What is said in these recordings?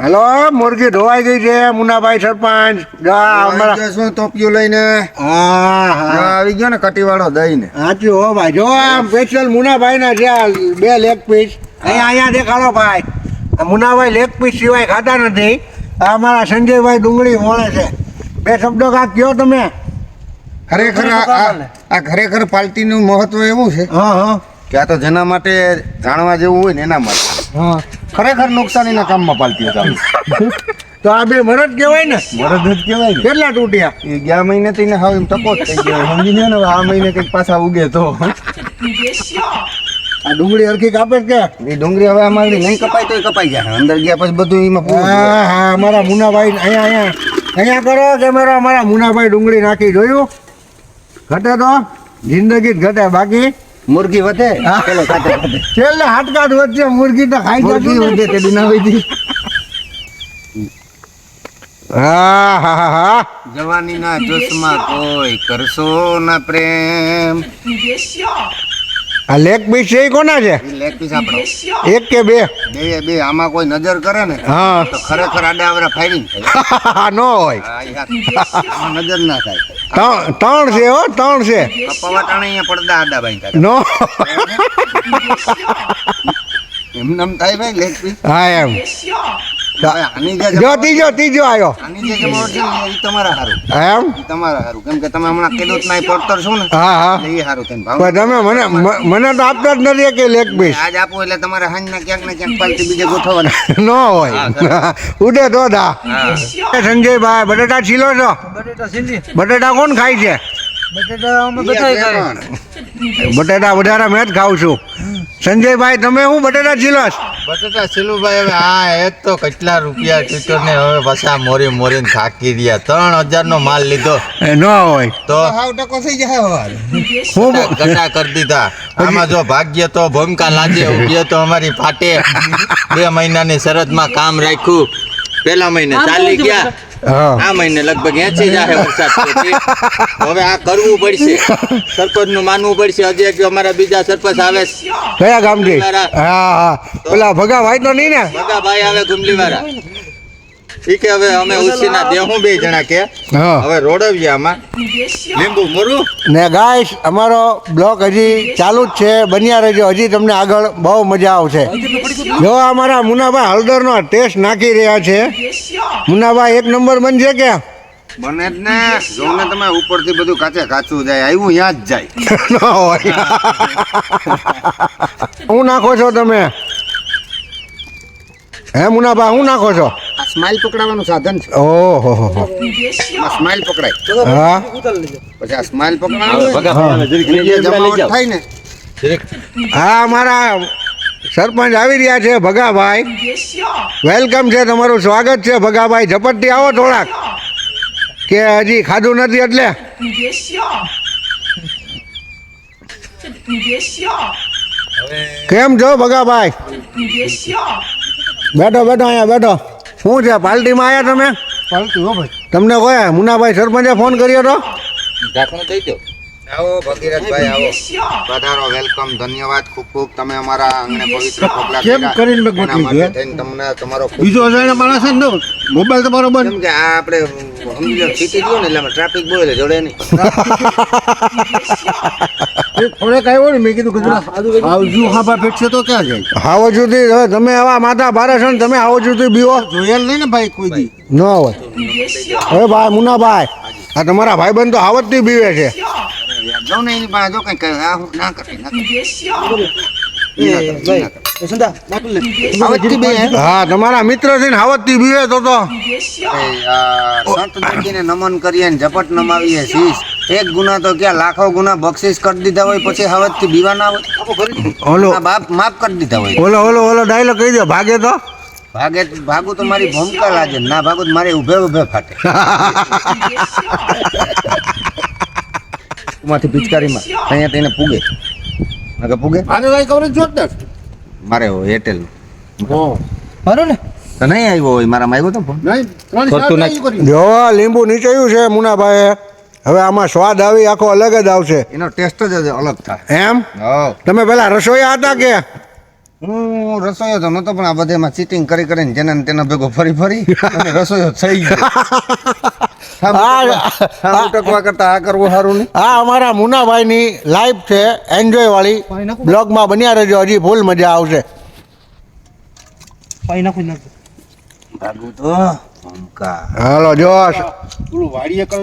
Hello મુરગી ધોવાઈ ગઈ છે મુનાભાઈ સરપંચ. ટોપિયું લઈને. હા હા. આવી ગયો ને કટીવાળો દઈને. સાચું હો ભાઈ. જો આ સ્પેશિયલ મુનાભાઈ ના છે બે લેગ પીસ અહીંયા અહીંયા દેખાડો ભાઈ. મુનાભાઈ લેગ પીસ સિવાય ખાતા નથી. આ અમારા સંજયભાઈ ડુંગળી મોળે છે. બે શબ્દો કાંક કયો તમે. ખરેખર આ ખરેખર પાર્ટીનું મહત્વ એવું છે હા હા. કે આ તો જેના માટે જાણવા જેવું હોય ને એના માટે. હા. ખરેખર નુકસાનીના કામમાં પાલતી હતા. તો આ બે મરદ કહેવાય ને? વરદ જ કહેવાય ને. કેટલા તૂટ્યા? એ ગયા મહિને થી ને હાવ એમ ટકો જ થઈ ગયો. સમજી ગયો ને હવે આ મહિને કંઈક પાછા ઉગે તો. આ ડુંગળી હરખી કાપે કે? એ ડુંગળી હવે અમારી નહીં કપાય તો કપાઈ જાય અંદર ગયા પછી બધું એમાં પૂરું હા હા અમારા મુનાભાઈ અહીંયા અહીંયા. અહીંયા કરો કેમેરા અમારા મુનાભાઈ ડુંગળી નાખી જોયું. ઘટે તો જિંદગી જ ઘટે બાકી. મુરગી વધે? હા. પેલો વધે છેલ્લે હાટકાટ વચ્ચે મુરગી તો ખાઈ જતી વધે તે દી ના વધી હા હા હા હા. જવાનીના જોશમાં કોઈ કરશો ના પ્રેમ. આ લેગ પીસ છે એ કોના છે? લેગ પીસ આપણો. એક કે બે? બે બે આમાં કોઈ નજર કરે ને હા. તો ખરેખર આડાવરા ફાયરિંગ થાય. ન હોય. નજર ના થાય. ત્રણ ત્રણ છે હો ત્રણ છે. કપાવા અહીંયા પડદા આડા બાંધ્યા નો. એમ એમ થાય ભાઈ લેગ પીસ હા એમ. જે જો ત્રીજો ત્રીજો આવ્યો. આની જે જમાવટ છે ને તમારા હારું. એમ? તમારા હારું. કેમ કે તમે હમણાં ખેડૂત ના પડતર છો ને. હા હા. એ હારું કેમ ભાવ તમે મને મને તો આપતા જ નથી કે લેગ ભાઈ આજ આપો એટલે તમારે હાંજના ક્યાંક ને ક્યાંક પાલટી બીજે ગોઠવવાના. ન હોય. ઉડે તો દા. સંજયભાઈ બટેટા છીલો છો? બટેટા બટેટા કોણ ખાય છે? બટેટા વધારે મેં જ ખાઉં છું. સંજયભાઈ તમે હું બટેટા છીલો બટેટા સિલુભાઈ હવે આ એ તો કેટલા રૂપિયા ટ્વિટર ને હવે પાછા મોરી મોરીને થાકી રહ્યા ત્રણ હજાર નો માલ લીધો. એ ન હોય. તો? હાવ ટકો થઈ જાય હું ગટા કરી દીધા. આમાં જો ભાગ્ય તો ભૂમિકા લાગે ઉગ્ય તો અમારી ફાટે. બે મહિનાની શરતમાં કામ રાખ્યું. પેલા મહિને ચાલી ગયા. આ મહિને લગભગ એસી જાહે વરસાદ હવે આ કરવું પડશે. સરપંચનું માનવું પડશે. હજી કે અમારા બીજા સરપંચ આવે. કયા ગામથી? હા હા. પેલા ભગા ભાઈ તો નહીં ને? ભગા ભાઈ આવે ગુમલી વાળા ઈ કે હવે અમે ઉછીના દેહું બે જણા કે. હા. હવે રોડવીએ આમાં. લીંબુ મરું. ને ગાઈસ અમારો બ્લોગ હજી ચાલુ જ છે બન્યા રહેજો. હજી તમને આગળ બહુ મજા આવશે. જો અમારા મુનાભાઈ હળદરનો ટેસ્ટ નાખી રહ્યા છે. મુનાભાઈ એક નંબર બનશે કે? બને જ ને. જોને તમે ઉપરથી બધું કાચે કાચું જાય. આવ્યું યાદ જ જાય. હું નાખો છો તમે? હે મુનાબા હું નાખો છો? આ સ્માઈલ પકડાવવાનું સાધન છે. ઓહો હો હો. સ્માઈલ પકડાય. હા? પછી આ સ્માઈલ પકડાવવાનું થાય ને. હા મારા સરપંચ આવી રહ્યા છે ભગાભાઈ. વેલકમ છે તમારું સ્વાગત છે ભગાભાઈ. ઝપટથી આવો થોડાક. કે હજી ખાધું નથી એટલે? કેમ છો ભગાભાઈ? બેઠો બેઠો અહીંયા બેઠો. શું છે પાર્ટીમાં આવ્યા તમે? પાલતું હો ભાઈ. તમને કોઈ મુનાભાઈ સરપંચે ફોન કર્યો તો? ઢાંકણું દઈ દો આવો ભગીરથભાઈ આવો. વધારો વેલકમ ધન્યવાદ ખૂબ ખૂબ. તમે અમારા આંગણે પવિત્ર પગલા કેમ કરીને મેં ગોઠવી ગયો થઈને તમને તમારો બીજો અજાણ્યા માણસ ને મોબાઈલ તમારો બંધ. કેમ કે આ આપણે સમજો સીટી ગયો ને એટલે ટ્રાફિક બોલે એટલે જોડે નહીં. થોડેક મેં કીધું કીધું આવજુ હાબા ક્યાં જાય? આવો જુદી તમે આવા માતા ભારે છો ને તમે આવો જુદી બીઓ જોયેલ નહીં ને ભાઈ કોઈ ન હોય. હવે ભાઈ મુનાભાઈ આ તમારા ભાઈબંધ તો આવતથી બીવે છે. સૌને કંઈ કહે આ હું ના હા તમારા મિત્ર છે બીવે તો તો. નમન કરીએ ને ઝપટ નમાવીએ શીશ. એક ગુના તો ક્યાં લાખો ગુના બક્ષિસ કરી દીધા હોય પછી હવતથી ના હોય? ઓલો. બાપ માફ કરી દીધા હોય. ઓલો ઓલો ઓલો ડાયલો કહી દો ભાગે તો. ભાગે ભાગું તો મારી ભૂમકા લાગે ના ભાગું મારે ઉભે ઉભે ફાટે. માંથી પિચકારીમાં અહીંયા તેને પૂગે. નકર પૂગે? આને કઈ ખબર જોરદાર મારે હોય એરટેલ મારું ને? તો નહીં આવ્યો હોય મારામાં આવ્યો તો ફોન જો લીંબુ નીચેયું છે મુનાભાઈ હવે આમાં સ્વાદ આવી આખો અલગ જ આવશે. એનો ટેસ્ટ જ અલગ થાય. એમ? તમે પેલા રસોઈયા હતા કે? હું રસોઈયો તો નતો પણ આ બધેમાં ચીટિંગ કરી કરીને જેને ને તેના ભેગો ફરી ફરી રસોઈયો થઈ ગયો. ટકવા કરતા આ કરવું સારું નહીં. આ અમારા મુનાભાઈની લાઈફ છે એન્જોય વાળી. બ્લોગમાં બન્યા રહેજો હજી ફૂલ મજા આવશે. હાલો જોશ. કર્યું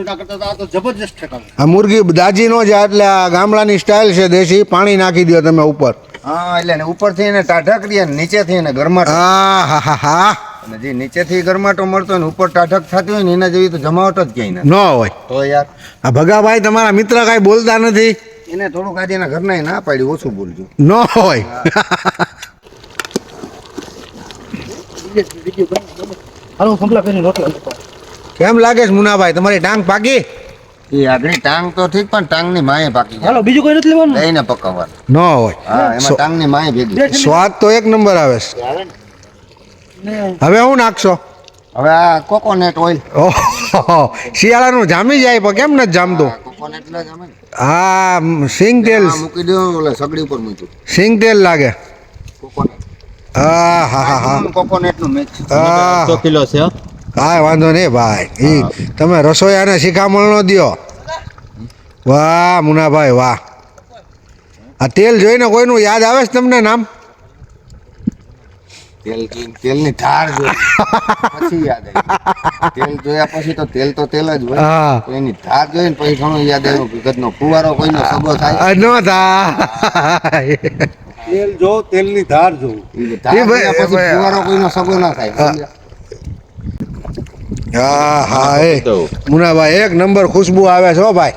ના છે એટલે આ ગામડાની સ્ટાઇલ છે દેશી પાણી નાખી દો તમે ઉપર. હા એટલે ને ઉપરથી એને ટાઢક કરીએ ને નીચેથી એને ગરમાટો આ હા હા હા. અને જે નીચેથી ગરમાટો મળતો હોય ને ઉપર ટાઢક થતી હોય ને એના જેવી તો જમાવટ જ ક્યાંય ન. હોય. તો યાર. આ ભગાભાઈ તમારા મિત્ર કાંઈ બોલતા નથી? એને થોડુંક આજે એના ઘરના ના પાડી ઓછું બોલજો. ન હોય. હાલો સંપલા કરીને રોટલા કેમ લાગે છે મુનાભાઈ? તમારી ટાંગ પાકી? એ આગળ ટાંગ તો ઠીક પણ ટાંગની માએ પાકી હાલો બીજું કોઈ નથી લેવાનું? લઈને પકવવાનું. ન હોય. હા એમાં ટાંગની માએ ભેગી સ્વાદ તો એક નંબર આવે છે. હવે હું નાખશો? હવે આ કોકોનટ ઓઇલ. શિયાળાનું જામી જાય પણ કેમ નથી જામતું? કોકોનટ અમે સિંગ તેલ. આ મૂકી દો ઓલે સગડી ઉપર મૂક્યું. સિંગ તેલ લાગે. કોકોનટ. આ હા હા હા. કોકોનટનું મિક્સ. આ કિલો છે હો. કાંઈ વાંધો નહીં ભાઈ. ઈ તમે રસોઈયાને શિખામણ ન દ્યો. વાહ મુનાભાઈ વાહ. આ તેલ જોઈને કોઈનું યાદ આવે છે તમને નામ? તેલ તેલની ધાર જોઈ. પછી યાદ આવી. તેલ જોયા પછી તો તેલ તો તેલ જ હોય. એની ધાર જોઈને પછી ઘણું યાદ આવ્યું વિગતનો ફુવારો કોઈનો સગો થાય. નો ન થાય. તેલ જો તેલની ધાર જો. એ ભાઈ- પછી ભાઈ- ફુવારો કોઈનો સગો ના થાય? હા. હા એ. મુનાભાઈ એક નંબર ખુશ્બુ આવે છે ભાઈ.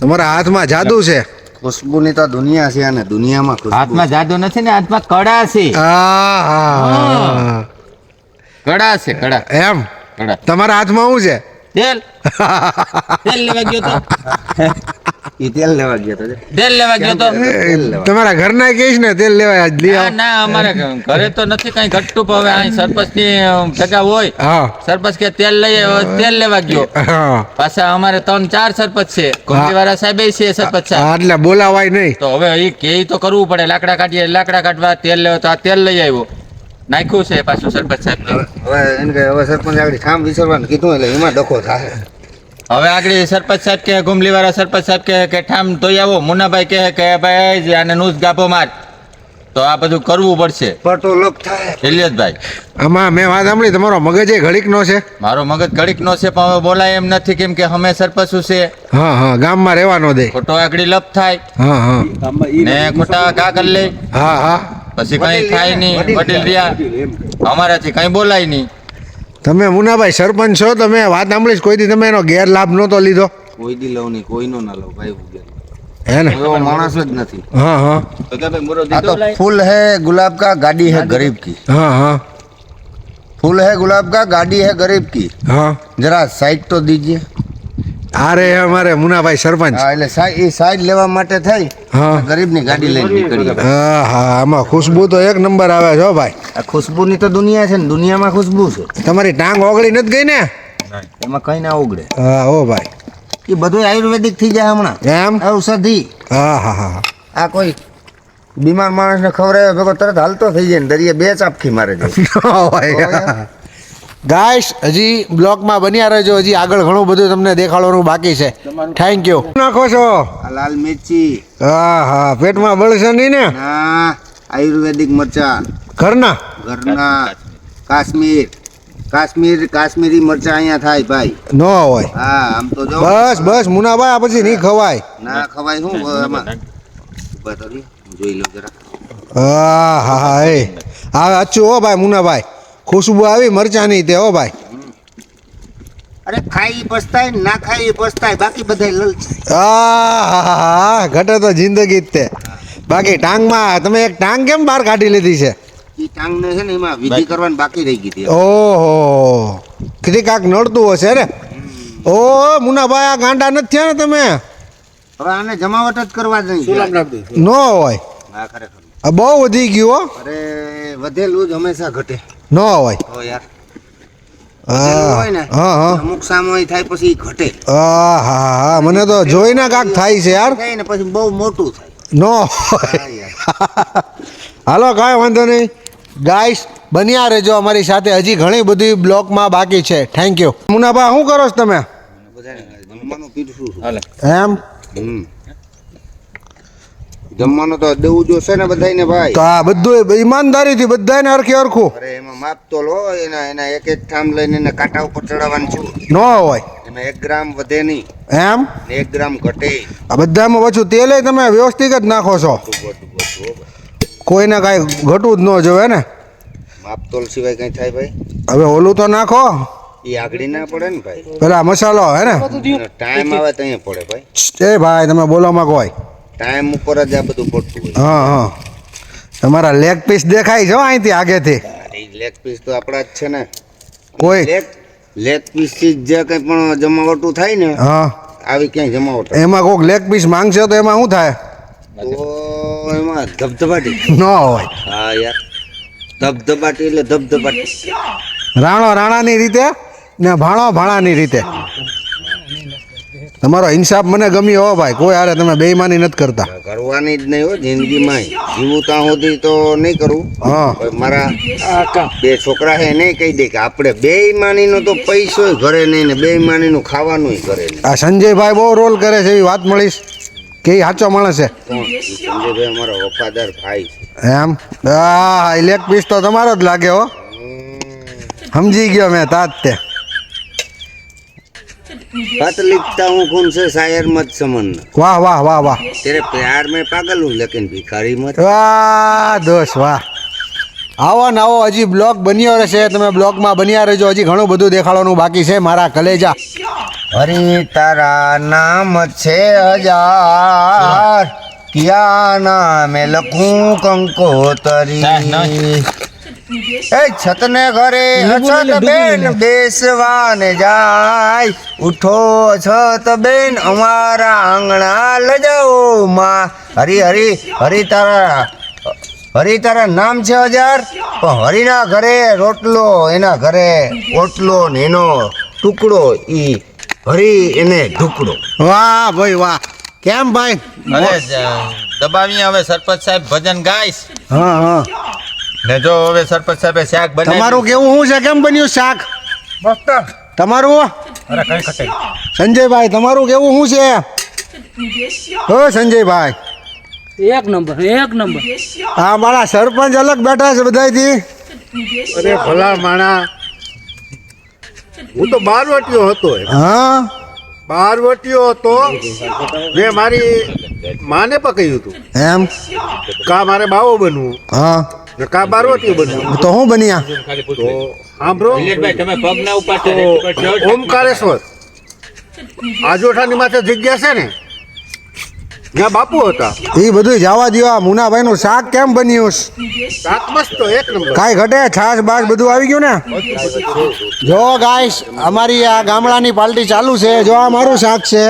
તમારા હાથમાં જાદુ છે. ખુશ્બુની તો દુનિયા છે અને દુનિયામાં ખુશ્બુ હાથમાં જાદુ નથી ને હાથમાં કડા છે. કડા છે કડા એમ? કડા તમારા હાથમાં શું છે? તેલ. તેલ લેવા ગયો તો? ઈ તેલ લેવા ગયો તો. તેલ લેવા ગયો તો? તમારા ઘરના કહીશ ને તેલ લેવા લઈ ના આવો. ના અમારે ઘરે તો નથી કઈ ઘટતું પણ હવે અહીં સરપંચની જગા હોય હા. સરપંચ કે તેલ લઈ આવ્યો તેલ લેવા ગયો. હા. પાછા અમારે ત્રણ ચાર સરપંચ છે. કોંતીવાળા સાહેબ છે સરપંચ સાહેબ. એટલે બોલાવાય નહીં. તો હવે એ કે તો કરવું પડે. લાકડા કાઢીએ લાકડા કાઢવા તેલ લેવા તો આ તેલ લઈ આવ્યો. નાખ્યું છે પાછું સરપંચ સાહેબ હવે એને હવે સરપંચ આગળ ઠામ વિસરવાનું કીધું એટલે એમાં ડખો થાય. હવે આગળ સરપંચ સાહેબ કે ગુમલીવાળા સરપંચ સાહેબ કે કે ઠામ તોય આવો. મુન્નાભાઈ કહે કે ભાઈ આને નુસ ગાપો માર. તો આ બધું કરવું પડશે. પટો લોક થાય. ઇલિયસભાઈ આમાં મેં વાત સાંભળી તમારો મગજ એ ઘડીકનો છે. મારો મગજ ઘડીક નો છે પણ હવે બોલાય એમ નથી કેમ કે અમે સરપંચ છે? હા હા ગામમાં રહેવાનો દે. ખોટો આગળ લપ થાય. હા હા. ને ખોટા કા કરી લે. હા હા. પછી કઈ થાય નહીં વડીલ રહ્યા અમારાથી કઈ બોલાય નહીં. તમે મુનાભાઈ સરપંચ છો તમે વાત સાંભળી કોઈ દી તમે એનો ગેરલાભ નહોતો લીધો? કોઈ દી લઉં નહીં કોઈનો ના લઉં ભાઈ હે ને? એવો માણસ જ નથી. હા હા. તો આ તો ફૂલ હે ગુલાબ કા ગાડી હે ગરીબ કી. હા હા. ફૂલ હે ગુલાબ ગાડી હે ગરીબ કી. हाँ જરા સાઈડ તો દીજીએ આ રે અમારે મુનાભાઈ સરપંચ. હા એટલે સાઈ- એ સાઈડ લેવા માટે થઈ હા. ગરીબની ગાડી લઈને નીકળી હા હા આમાં ખુશ્બુ તો એક નંબર આવે છે ભાઈ. આ ખુશ્બુની તો દુનિયા છે ને દુનિયામાં ખુશ્બુ છે. તમારી ટાંગ ઓગળી નથી ગઈ ને? એમાં કઈ ના ઓગળે. હા ઓ ભાઈ. એ બધું આયુર્વેદિક થઈ જાય હમણાં. એમ? ઔષધિ. હા હા હા. આ કોઈ બીમાર માણસને ખવડાવે ભેગો તરત હાલતો થઈ જાય ને દરિયે બે ચાપખી મારે છે ગાઈસ હજી બ્લોકમાં બન્યા રહેજો. હજી આગળ ઘણું બધું તમને દેખાડવાનું બાકી છે. થેન્ક યુ નાખો છો? આ લાલ મિર્ચી હા હા. પેટમાં બળશે નહીં ને? હા આયુર્વેદિક મરચા. ઘરના? ઘરના. કાશ્મીર. કાશ્મીર કાશ્મીરી મરચા અહીંયા થાય ભાઈ. ન હોય. હા આમ તો જો. બસ બસ મુનાભાઈ આ પછી નહીં ખવાય. ના ખવાય શું? આમાં ઊભા તો જોઈ લઉં જરા. હા હા હા એ. હા અચ્છું હો ભાઈ મુનાભાઈ. ખુશ્બુ આવી મરચાની તે હો ભાઈ. અરે ખાઈ પસ્તાય ના ખાઈ પસ્તાય બાકી બધા લલચ આ હા હા હા ઘટે તો જિંદગી જ તે. બાકી ટાંગમાં તમે એક ટાંગ કેમ બહાર કાઢી લીધી છે? ઈ ટાંગને છે ને એમાં વિધિ કરવાની બાકી રહી ગઈ હતી. ઓહો કીધી કાંક નડતું હશે રે ઓ મુનાભાઈ આ ગાંડા નથી થયા ને તમે? હવે આને જમાવટ જ કરવા જ નહીં. ન હોય. બહુ વધી ગયું અરે વધેલું જ હંમેશા ઘટે. ન હોય. યાર. હા. હોય ને હા હા. અમુક સામોય થાય પછી ઈ ઘટે. હા હા હા. મને તો જોઈને કાંક થાય છે યાર. ને પછી બહુ મોટું થાય. ન હાલો કાંઈ વાંધો નહીં. ગાઈસ બન્યા રહેજો અમારી સાથે. હજી ઘણી બધી બ્લોકમાં બાકી છે. થેન્ક યુ મુનાભા શું કરો છો તમે? બધાને જમવાનું પીરસું છું. હાલે. એમ? હમ. જમવાનું તો દેવું જોશે ને બધાને ભાઈ. તો આ બધું ઈમાનદારીથી બધાને અરખે અરખું અરે એમાં માપ તો લો એના એના એક એક ઠામ લઈને એને કાંટા ઉપર ચડાવવાનું છું. ન હોય. એમાં એક ગ્રામ વધે નહીં. એમ? એક ગ્રામ ઘટે. આ બધામાં પાછું તેલે તમે વ્યવસ્થિત જ નાખો છો. કોઈને કાંઈ ઘટવું જ ન જોવે ને. માપ તોલ સિવાય કઈ થાય ભાઈ. હવે ઓલું તો નાખો. એ આગળી ના પડે ને ભાઈ. પેલા મસાલો હે ને? ટાઈમ આવે તો પડે ભાઈ. એ ભાઈ તમે બોલોમાં કોઈ. ટાઈમ ઉપર જ આ બધું પડતું હોય. હા હા. તમારા લેગ પીસ દેખાય છે અહીંથી આગેથી. લેગ પીસ તો આપણા જ છે ને. કોઈ? લેગ લેગ પીસથી જે કંઈ પણ જમાવટું થાય ને હા. આવી ક્યાંય જમાવટ એમાં કોઈક લેગ પીસ માંગશે તો એમાં શું થાય? તો એમાં ધબધબાટી. ન હોય. હા યાર. ધબધબાટી એટલે ધબધબાટી. રાણો રાણાની રીતે ને ભાણો ભાણાની રીતે. તમારો ઇન્સાફ મને ગમ્યો હો ભાઈ. કોઈ હારે તમે બેઈમાની નથી કરતા. કરવાની જ નહીં હો જિંદગીમાં જીવું ત્યાં સુધી તો નહીં કરું. હા. મારા બે છોકરા છે નહીં કહી દે કે આપણે બે માનીનો તો પૈસો ઘરે નહીં ને બે માનીનું ખાવાનું ઘરે નહીં. આ સંજયભાઈ બહુ રોલ કરે છે એવી વાત મળીશ. કે સાચો માણસ છે，સંજયભાઈ અમારો વફાદાર ભાઈ એમ? હા લેગ પીસ તો તમારો જ લાગે હો. સમજી ગયો મેં તાત તે. पत लिखता हूँ खून से शायर मत समझना વાહ વાહ વાહ વાહ तेरे प्यार में पागल हूँ लेकिन भिखारी मत વાહ દોસ્ત વાહ આવો ને આવો હજી બ્લોગ બન્યો રહેશે તમે બ્લોગમાં બન્યા રહેજો હજી ઘણું બધું દેખાડવાનું બાકી છે મારા કલેજા 别笑， हरि तारा नाम छे हजार क्या नाम એ છતને ઘરે અછત બેન બેસવાને જાય. ઉઠો છત બેન અમારા આંગણા લજાઓ માં. હરી હરી હરી તારા હરી તારા નામ છે હજાર? પણ હરિના ઘરે રોટલો એના ઘરે ઓટલો ને એનો ટુકડો ઈ હરી એને ઢુકડો. વાહ ભાઈ વાહ. કેમ ભાઈ? અરે દબાવી હવે સરપંચ સાહેબ ભજન ગાઈશ. હા હા. ને જો હવે સરપંચ સાહેબ શાક બનાવી તમારું કેવું શું છે કેમ બન્યું શાક? મસ્ત. તમારું? અરે કઈ ખટે. સંજયભાઈ તમારું કેવું શું છે? હો સંજયભાઈ. એક નંબર એક નંબર. હા મારા સરપંચ અલગ બેઠા છે બધાથી અરે ભલા માણા. હું તો બાર વટીયો હતો હા? બાર વટીયો હતો. મેં મારી માને પકડ્યું હતું. એમ? કા મારે બાવો બનવું? હા. ને કા બારવટીયો તો હું બન્યા? તો સાંભળો. તમે ઓમકારેશ્વર. આજોઠાની માથે જગ્યા છે ને? જ્યાં બાપુ હતા. એ બધું જવા દો આ મુનાભાઈ નું શાક કેમ બન્યું? શાક મસ્ત એક નંબર. કાંઈ ઘટે? છાસ બાશ બધું આવી ગયું ને? જો ગાઈસ અમારી આ ગામડાની પાર્ટી ચાલુ છે. જો આ મારું શાક છે.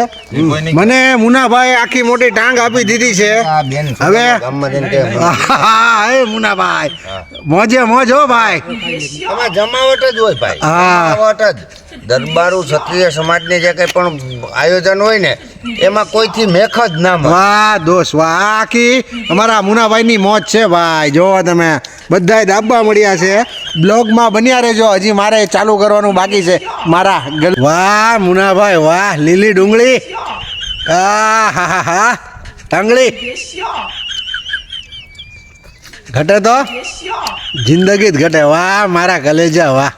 મને મુનાભાઈ આખી મોટી ટાંગ આપી દીધી છે. હવે હે મુનાભાઈ. મોજે મોજ હો ભાઈ. જમાવટ જ હોય ભાઈ. હા. જ. દરબારુ ક્ષત્રિય સમાજને જે કંઈ પણ આયોજન હોય ને, એમાં કોઈથી મેખ જ ના વાહ, દોસ્ત વાહ. આખી અમારા મુનાભાઈની મોત છે ભાઈ. જો તમે બધાય દાબા મળ્યા છે. બ્લોગમાં બન્યા રહેજો. હજી મારે ચાલુ કરવાનું બાકી છે. મારા વાહ, મુનાભાઈ વાહ. લીલી ડુંગળી. હા હા હા. ટાંગળી ઘટે તો? જિંદગી જ ઘટે. વાહ, મારા કલેજા, વાહ.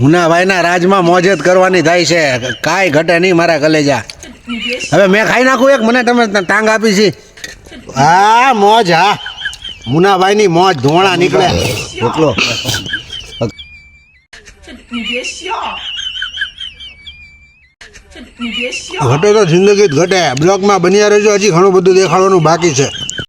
મુનાભાઈના રાજમાં મોજત કરવાની થાય છે. કાંઈ ઘટે નહીં મારા કલેજા. હવે મેં ખાઈ નાખું એક મને તમે ટાંગ આપી છે. હા મોજ હા. મુનાભાઈની મોજ ધોણા નીકળે. એટલો. ઘટે તો જિંદગી જ ઘટે. બ્લોગમાં બન્યા રહેજો હજી ઘણું બધું દેખાડવાનું બાકી છે.